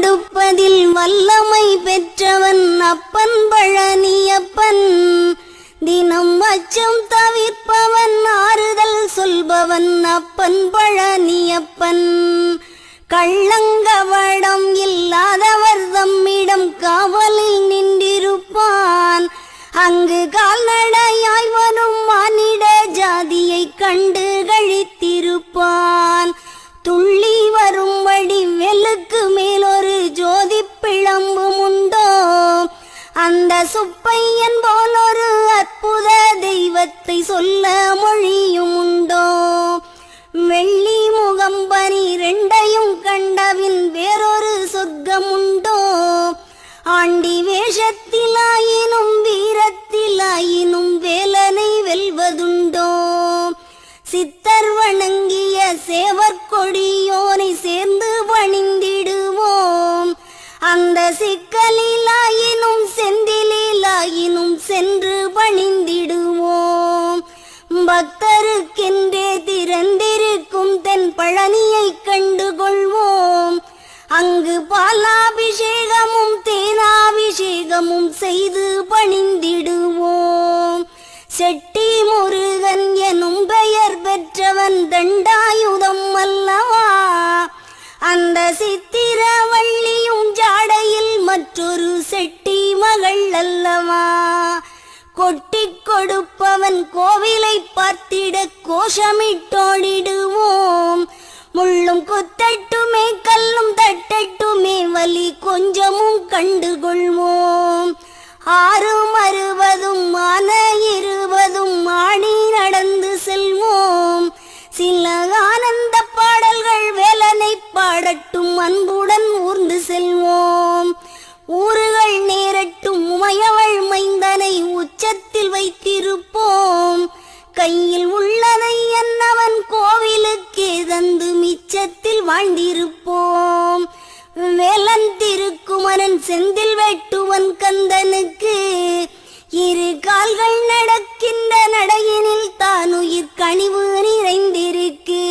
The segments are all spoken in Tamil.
கொடுப்பதில் வல்லமை பெற்றவன் அப்பன் பழனியப்பன். தினம் அச்சம் தவிர்ப்பவன் ஆறுதல் சொல்பவன் அப்பன் பழனியப்பன். கள்ளங்கவடம் இல்லாதவர் அந்த சுப்பையன் போலொரு அற்புத தெய்வத்தை சொல்ல மொழியும் உண்டோ? வெள்ளி முகம் பனிரெண்டையும் கண்டவின் வேறொரு சொர்க்கம் உண்டோ? ஆண்டி வேஷத்திலாயினும் வீரத்திலாயினும் வேலனை வெல்வதுண்டோ? சித்தர் வணங்கிய சேவர் கொடியோனை சேர்ந்து பணிந்திடுவோம் அந்த சிக்கலிலாயினும் பிறந்திருக்கும் தென் பழனியை கண்டு கொள்வோம் அங்கு பாலாபிஷேகமும் தேனாபிஷேகமும் செய்து பணிந்திடுவோம். செட்டி முருகன் எனும் பெயர் பெற்றவன் தண்டாயுதம் அல்லவா? அந்த சித்திரவள்ளியும் ஜாடையில் மற்றொரு செட்டி மகள் அல்லவா? கொட்டி கொடுப்பவன் கோவிலை பார்த்து கோஷமிட்டோடிடுவோம். முள்ளும் குத்தட்டுமே கல்லும் தட்டட்டுமே வலி கொஞ்சமும் கண்டுகொள்வோம். ஆறும் அறுபதும் ஆன இருபதும் ஆடி நடந்து செல்வோம். சில ஆனந்த பாடல்கள் வேலனை பாடட்டும் அன்புடன் ஊர்ந்து செல்வோம். ஊறுகள் நேரட்டும் உமையவள் மைந்தனை உச்சத்தில் வைத்திருப்போம். கையில் வாழ்ந்திருப்போம் வேலன் திருக்குமரன் செந்தில் வெட்டுவன் கந்தனுக்கு. இரு கால்கள் நடக்கின்ற நடையினில் தான் உயிர் கனிவு நிறைந்திருக்கு.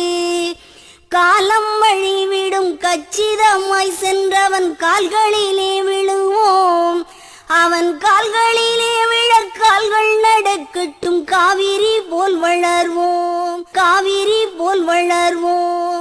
காலம் வழிவிடும் கச்சிதமாய் சென்றவன் கால்களிலே விழுவோம். அவன் கால்களிலே விழ கால்கள் நடக்கட்டும். காவிரி போல் வளர்வோம். காவிரி போல் வளர்வோம்.